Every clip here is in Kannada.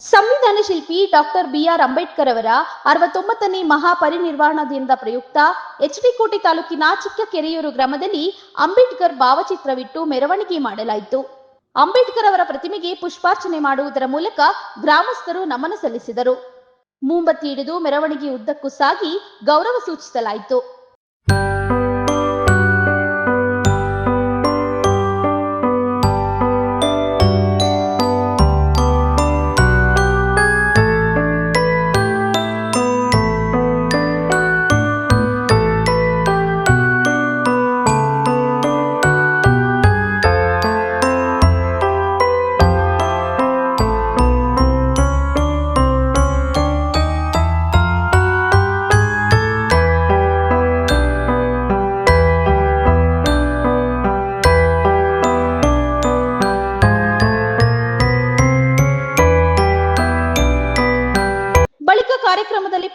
ಸಂವಿಧಾನ ಶಿಲ್ಪಿ ಡಾಕ್ಟರ್ ಬಿಆರ್ ಅಂಬೇಡ್ಕರ್ ಅವರ ಅರವತ್ತೊಂಬತ್ತನೇ ಮಹಾಪರಿನಿರ್ವಾಣದಿಂದ ಪ್ರಯುಕ್ತ ಎಚ್ಡಿಕೋಟೆ ತಾಲೂಕಿನ ಚಿಕ್ಕ ಕೆರೆಯೂರು ಗ್ರಾಮದಲ್ಲಿ ಅಂಬೇಡ್ಕರ್ ಭಾವಚಿತ್ರವಿಟ್ಟು ಮೆರವಣಿಗೆ ಮಾಡಲಾಯಿತು. ಅಂಬೇಡ್ಕರ್ ಅವರ ಪ್ರತಿಮೆಗೆ ಪುಷ್ಪಾರ್ಚನೆ ಮಾಡುವುದರ ಮೂಲಕ ಗ್ರಾಮಸ್ಥರು ನಮನ ಸಲ್ಲಿಸಿದರು. ಮೂಂಬತ್ತಿ ಹಿಡಿದು ಮೆರವಣಿಗೆ ಉದ್ದಕ್ಕೂ ಸಾಗಿ ಗೌರವ ಸೂಚಿಸಲಾಯಿತು.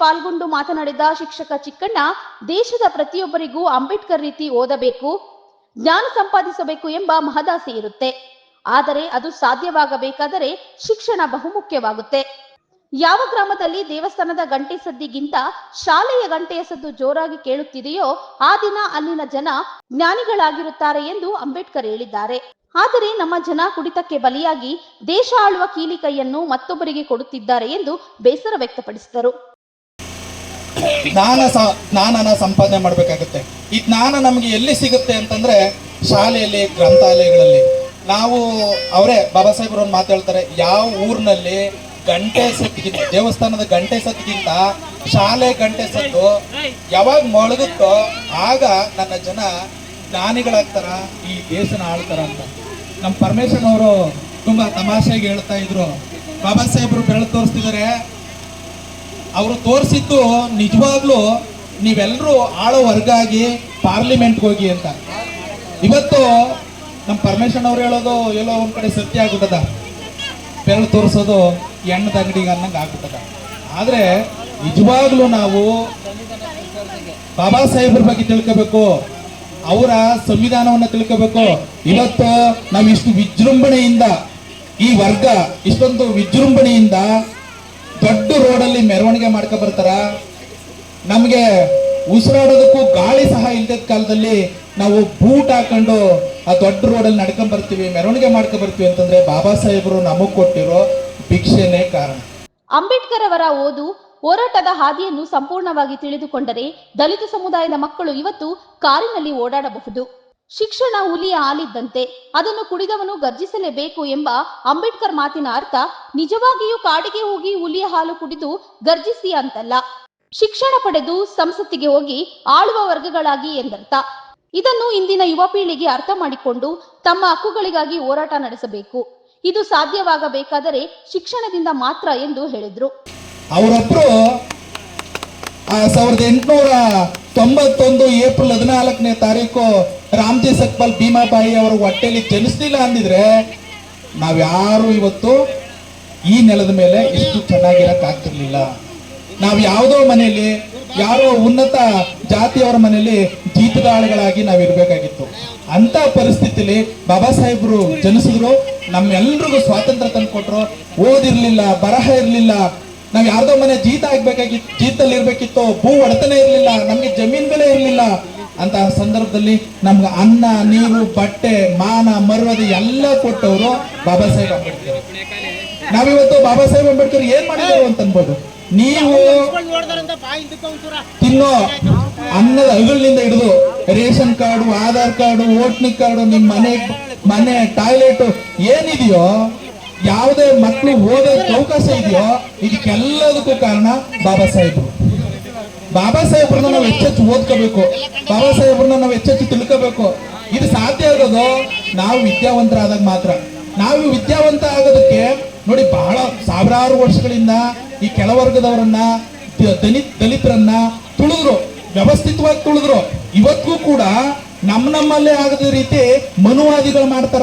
ಪಾಲ್ಗೊಂಡು ಮಾತನಾಡಿದ ಶಿಕ್ಷಕ ಚಿಕ್ಕಣ್ಣ, ದೇಶದ ಪ್ರತಿಯೊಬ್ಬರಿಗೂ ಅಂಬೇಡ್ಕರ್ ರೀತಿ ಓದಬೇಕು, ಜ್ಞಾನ ಸಂಪಾದಿಸಬೇಕು ಎಂಬ ಮಹದಾಸೆ ಇರುತ್ತೆ. ಆದರೆ ಅದು ಸಾಧ್ಯವಾಗಬೇಕಾದರೆ ಶಿಕ್ಷಣ ಬಹುಮುಖ್ಯವಾಗುತ್ತೆ. ಯಾವ ಗ್ರಾಮದಲ್ಲಿ ದೇವಸ್ಥಾನದ ಗಂಟೆ ಸದ್ದಿಗಿಂತ ಶಾಲೆಯ ಗಂಟೆಯ ಸದ್ದು ಜೋರಾಗಿ ಕೇಳುತ್ತಿದೆಯೋ, ಆ ದಿನ ಅಲ್ಲಿನ ಜನ ಜ್ಞಾನಿಗಳಾಗಿರುತ್ತಾರೆ ಎಂದು ಅಂಬೇಡ್ಕರ್ ಹೇಳಿದ್ದಾರೆ. ಆದರೆ ನಮ್ಮ ಜನ ಕುಡಿತಕ್ಕೆ ಬಲಿಯಾಗಿ ದೇಶ ಆಳುವ ಕೀಲಿ ಕೈಯನ್ನು ಮತ್ತೊಬ್ಬರಿಗೆ ಕೊಡುತ್ತಿದ್ದಾರೆ ಎಂದು ಬೇಸರ ವ್ಯಕ್ತಪಡಿಸಿದರು. ಜ್ಞಾನ ಜ್ಞಾನನ ಸಂಪಾದನೆ ಮಾಡಬೇಕಾಗುತ್ತೆ. ಈ ಜ್ಞಾನ ನಮಗೆ ಎಲ್ಲಿ ಸಿಗುತ್ತೆ ಅಂತಂದ್ರೆ ಶಾಲೆಯಲ್ಲಿ, ಗ್ರಂಥಾಲಯಗಳಲ್ಲಿ. ನಾವು, ಅವರೇ, ಬಾಬಾ ಸಾಹೇಬ್ರು ಒಂದು ಮಾತಾಡ್ತಾರೆ ಯಾವ ಊರಿನಲ್ಲಿ ಗಂಟೆ ಸತ್ತಿಗಿಂತ, ದೇವಸ್ಥಾನದ ಗಂಟೆ ಸತ್ತಿಗಿಂತ ಶಾಲೆ ಗಂಟೆ ಸತ್ತು ಯಾವಾಗ ಮೊಳಗುತ್ತೋ ಆಗ ನನ್ನ ಜನ ಜ್ಞಾನಿಗಳಾಗ್ತಾರ, ಈ ದೇಶನ ಆಳ್ತಾರ ಅಂತ. ನಮ್ಮ ಪರಮೇಶ್ವರ್ ಅವರು ತುಂಬಾ ತಮಾಷೆಗೆ ಹೇಳ್ತಾ ಇದ್ರು. ಬಾಬಾ ಸಾಹೇಬ್ರು ಬೆಳೆದು ತೋರಿಸ್ತಿದ್ದಾರೆ ಅವರು ತೋರಿಸಿದ್ದು ನಿಜವಾಗ್ಲೂ ನೀವೆಲ್ಲರೂ ಆಳೋ ವರ್ಗ ಆಗಿ ಪಾರ್ಲಿಮೆಂಟ್ಗೆ ಹೋಗಿ ಅಂತ. ಇವತ್ತು ನಮ್ಮ ಪರಮೇಶ್ವರ್ ಅವ್ರು ಹೇಳೋದು ಎಲ್ಲೋ ಒಂದು ಕಡೆ ಸತ್ಯ ಆಗ್ಬಿಟ್ಟದ. ಬೆರಳು ತೋರಿಸೋದು ಎಣ್ಣದ ಅಂಗಡಿಗೆ ಅನ್ನಂಗೆ ಆಗ್ಬಿಟ್ಟದ. ಆದರೆ ನಿಜವಾಗ್ಲೂ ನಾವು ಬಾಬಾ ಸಾಹೇಬ್ರ ಬಗ್ಗೆ ತಿಳ್ಕೋಬೇಕು, ಅವರ ಸಂವಿಧಾನವನ್ನ ತಿಳ್ಕೋಬೇಕು. ಇವತ್ತು ನಾವು ಇಷ್ಟು ವಿಜೃಂಭಣೆಯಿಂದ ಈ ವರ್ಗ, ಇಷ್ಟೊಂದು ವಿಜೃಂಭಣೆಯಿಂದ ದೊಡ್ಡ ರೋಡಲ್ಲಿ ಮೆರವಣಿಗೆ ಮಾಡ್ಕೊ ಬರ್ತಾರ. ನಮಗೆ ಉಸಿರಾಡೋದಕ್ಕೂ ಗಾಳಿ ಸಹ ಇಲ್ದಿದ್ದ ಕಾಲದಲ್ಲಿ ನಾವು ಬೂಟ್ ಹಾಕೊಂಡು ಆ ದೊಡ್ಡ ರೋಡಲ್ಲಿ ನಡ್ಕೊಂಡ್ ಬರ್ತೀವಿ, ಮೆರವಣಿಗೆ ಮಾಡ್ಕೊ ಬರ್ತೀವಿ ಅಂತಂದ್ರೆ ಬಾಬಾ ಸಾಹೇಬರು ನಮಗ್ ಕೊಟ್ಟಿರೋ ಭಿಕ್ಷೆನೇ ಕಾರಣ. ಅಂಬೇಡ್ಕರ್ ಅವರ ಓದು ಹೋರಾಟದ ಹಾದಿಯನ್ನು ಸಂಪೂರ್ಣವಾಗಿ ತಿಳಿದುಕೊಂಡರೆ ದಲಿತ ಸಮುದಾಯದ ಮಕ್ಕಳು ಇವತ್ತು ಕಾರಿನಲ್ಲಿ ಓಡಾಡಬಹುದು. ಶಿಕ್ಷಣ ಹುಲಿಯ ಹಾಲಿದ್ದಂತೆ ಅದನ್ನು ಕುಡಿದವನು ಗರ್ಜಿಸಲೇಬೇಕು ಎಂಬ ಅಂಬೇಡ್ಕರ್ ಮಾತಿನ ಅರ್ಥ ನಿಜವಾಗಿಯೂ ಕಾಡಿಗೆ ಹೋಗಿ ಹುಲಿಯ ಹಾಲು ಕುಡಿದು ಗರ್ಜಿಸಿ ಅಂತಲ್ಲ. ಶಿಕ್ಷಣ ಪಡೆದು ಸಂಸತ್ತಿಗೆ ಹೋಗಿ ಆಳುವ ವರ್ಗಗಳಾಗಿ ಎಂದರ್ಥ. ಇದನ್ನು ಇಂದಿನ ಯುವ ಪೀಳಿಗೆ ಅರ್ಥ ಮಾಡಿಕೊಂಡು ತಮ್ಮ ಹಕ್ಕುಗಳಿಗಾಗಿ ಹೋರಾಟ ನಡೆಸಬೇಕು. ಇದು ಸಾಧ್ಯವಾಗಬೇಕಾದರೆ ಶಿಕ್ಷಣದಿಂದ ಮಾತ್ರ ಎಂದು ಹೇಳಿದ್ರು. ಅವರೊಬ್ರು ಸಾವಿರದ ಎಂಟುನೂರ ತೊಂಬತ್ತೊಂದು ಏಪ್ರಿಲ್ ಹದಿನಾಲ್ಕನೇ ತಾರೀಕು ರಾಮ್ಜಿ ಸಕ್ಪಾಲ್ ಭೀಮಾಬಾಯಿ ಅವರ ಹೊಟ್ಟೆಲಿ ಜನಿಸ್ಲಿಲ್ಲ ಅಂದಿದ್ರೆ ನಾವ್ಯಾರು ಇವತ್ತು ಈ ನೆಲದ ಮೇಲೆ ಇಷ್ಟು ಚೆನ್ನಾಗಿರಕ್ ಆಗ್ತಿರ್ಲಿಲ್ಲ. ನಾವು ಯಾವುದೋ ಮನೆಯಲ್ಲಿ, ಯಾರೋ ಉನ್ನತ ಜಾತಿಯವರ ಮನೆಯಲ್ಲಿ ಜೀತದಾಳುಗಳಾಗಿ ನಾವು ಇರ್ಬೇಕಾಗಿತ್ತು. ಅಂತ ಪರಿಸ್ಥಿತಿಲಿ ಬಾಬಾ ಸಾಹೇಬ್ರು ಜನಿಸಿದ್ರು. ನಮ್ಮೆಲ್ರಿಗೂ ಸ್ವಾತಂತ್ರ್ಯ ತಂದು ಕೊಟ್ರು. ಓದಿರ್ಲಿಲ್ಲ, ಬರಹ ಇರ್ಲಿಲ್ಲ. ನಾವ್ ಯಾರ್ದೋ ಮನೆ ಜೀತ ಆಗ್ಬೇಕಾಗಿತ್ತು ಜೀತಲ್ಲಿ ಇರ್ಬೇಕಿತ್ತು ಭೂ ಒಡೆತನೇ ಇರ್ಲಿಲ್ಲ. ನಮ್ಗೆ ಜಮೀನ್ ಬೆಲೆ ಇರ್ಲಿಲ್ಲ. ಅಂತ ಸಂದರ್ಭದಲ್ಲಿ ನಮ್ಗೆ ಅನ್ನ, ನೀರು, ಬಟ್ಟೆ, ಮಾನ, ಮರ್ಯಾದೆ ಎಲ್ಲ ಕೊಟ್ಟವರು ಬಾಬಾ ಸಾಹೇಬ್ ಅಂಬೇಡ್ಕರ್. ನಾವಿವತ್ತು ಬಾಬಾ ಸಾಹೇಬ್ ಅಂಬೇಡ್ಕರ್ ಏನ್ ಮಾಡಿದ್ರು ಅಂತ ಅನ್ಬೋದು? ನೀವು ತಿನ್ನೋ ಅನ್ನದ ಅಗಳಿಂದ ಹಿಡಿದು ರೇಷನ್ ಕಾರ್ಡು, ಆಧಾರ್ ಕಾರ್ಡು, ವೋಟ್ನಿ ಕಾರ್ಡು ನಿಮ್ ಮನೆ ಮನೆ, ಟಾಯ್ಲೆಟ್ ಏನಿದೆಯೋ, ಯಾವುದೇ ಮಕ್ಕಳು ಓದೋದಕ್ಕೆ ಅವಕಾಶ ಇದೆಯೋ, ಇದಕ್ಕೆಲ್ಲದಕ್ಕೂ ಕಾರಣ ಬಾಬಾ ಸಾಹೇಬ್ರು. ಬಾಬಾ ಸಾಹೇಬ್ರನ್ನ ನಾವು ಹೆಚ್ಚೆಚ್ಚು ಓದ್ಕೋಬೇಕು. ಬಾಬಾ ಸಾಹೇಬ್ರನ್ನ ನಾವು ಹೆಚ್ಚೆಚ್ಚು ತಿಳ್ಕೋಬೇಕು. ಇದು ಸಾಧ್ಯ ಆಗೋದು ನಾವು ವಿದ್ಯಾವಂತರಾದಾಗ ಮಾತ್ರ. ನಾವು ವಿದ್ಯಾವಂತ ಆಗೋದಕ್ಕೆ ನೋಡಿ ಬಹಳ ಸಾವಿರಾರು ವರ್ಷಗಳಿಂದ ಈ ಕೆಳವರ್ಗದವರನ್ನ ದಲಿತ್ ದಲಿತರನ್ನ ತುಳಿದ್ರು. ವ್ಯವಸ್ಥಿತವಾಗಿ ತುಳಿದ್ರು. ಇವತ್ತಿಗೂ ಕೂಡ ನಮ್ಮ ನಮ್ಮಲ್ಲೇ ಆಗದ ರೀತಿ ಮನುವಾದಿಗಳು ಮಾಡ್ತಾರ?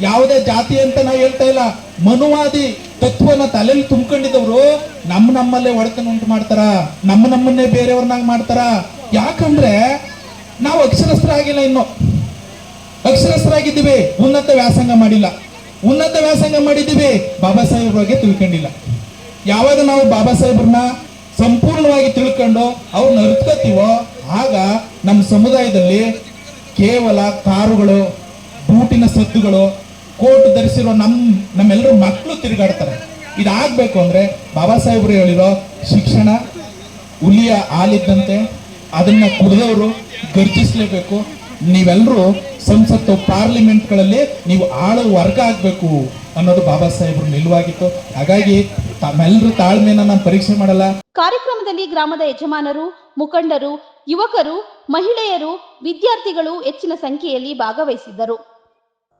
ಯಾವುದೇ ಜಾತಿ ಅಂತ ನಾವು ಹೇಳ್ತಾ ಇಲ್ಲ. ಮನುವಾದಿ ತತ್ವನ ತಲೆಯಲ್ಲಿ ತುಂಬಿಕೊಂಡಿದ್ದವರು ನಮ್ಮ ನಮ್ಮಲ್ಲೇ ಒಡೆತನ ಉಂಟು ಮಾಡ್ತಾರ? ನಮ್ಮ ನಮ್ಮನ್ನೇ ಬೇರೆಯವ್ರನ್ನಾಗ ಮಾಡ್ತಾರ? ಯಾಕಂದ್ರೆ ನಾವು ಅಕ್ಷರಸ್ಥರಾಗಿಲ್ಲ ಇನ್ನು. ಅಕ್ಷರಸ್ಥರಾಗಿದ್ದೀವಿ. ಉನ್ನತ ವ್ಯಾಸಂಗ ಮಾಡಿಲ್ಲ. ಉನ್ನತ ವ್ಯಾಸಂಗ ಮಾಡಿದ್ದೀವಿ. ಬಾಬಾ ಸಾಹೇಬ್ರ ಬಗ್ಗೆ ತಿಳ್ಕೊಂಡಿಲ್ಲ. ಯಾವಾಗ ನಾವು ಬಾಬಾ ಸಾಹೇಬ್ರನ್ನ ಸಂಪೂರ್ಣವಾಗಿ ತಿಳ್ಕೊಂಡು ಅವ್ರನ್ನ ಅರ್ತ್ಕೋತೀವೋ ಆಗ ನಮ್ಮ ಸಮುದಾಯದಲ್ಲಿ ಕೇವಲ ಕಾರುಗಳು, ಬೂಟಿನ ಸದ್ದುಗಳು ಕೋಟ್ ಧರಿಸಿರೋ ನಮ್, ನಮ್ಮೆಲ್ಲರೂ ಮಕ್ಕಳು ತಿರುಗಾಡ್ತಾರೆ. ಇದಾಗಬೇಕು ಅಂದ್ರೆ ಬಾಬಾ ಸಾಹೇಬ್ರು ಹೇಳಿರೋ ಶಿಕ್ಷಣ ಹುಲಿಯ ಹಾಲಿದ್ದಂತೆ ಅದನ್ನ ಕುಡಿದವರು ಗರ್ಜಿಸ್ಲೇಬೇಕು. ನೀವೆಲ್ಲರೂ ಸಂಸತ್ತು ಪಾರ್ಲಿಮೆಂಟ್ಗಳಲ್ಲಿ ನೀವು ಆಳು ವರ್ಗ ಆಗಬೇಕು ಅನ್ನೋದು ಬಾಬಾ ಸಾಹೇಬ್ರು ನಿಲುವಾಗಿತ್ತು. ಹಾಗಾಗಿ ತಮ್ಮೆಲ್ಲರೂ ತಾಳ್ಮೆನ ನಾನು ಪರೀಕ್ಷೆ ಮಾಡಲ್ಲ. ಕಾರ್ಯಕ್ರಮದಲ್ಲಿ ಗ್ರಾಮದ ಯಜಮಾನರು, ಮುಖಂಡರು, ಯುವಕರು, ಮಹಿಳೆಯರು, ವಿದ್ಯಾರ್ಥಿಗಳು ಹೆಚ್ಚಿನ ಸಂಖ್ಯೆಯಲ್ಲಿ ಭಾಗವಹಿಸಿದ್ದರು.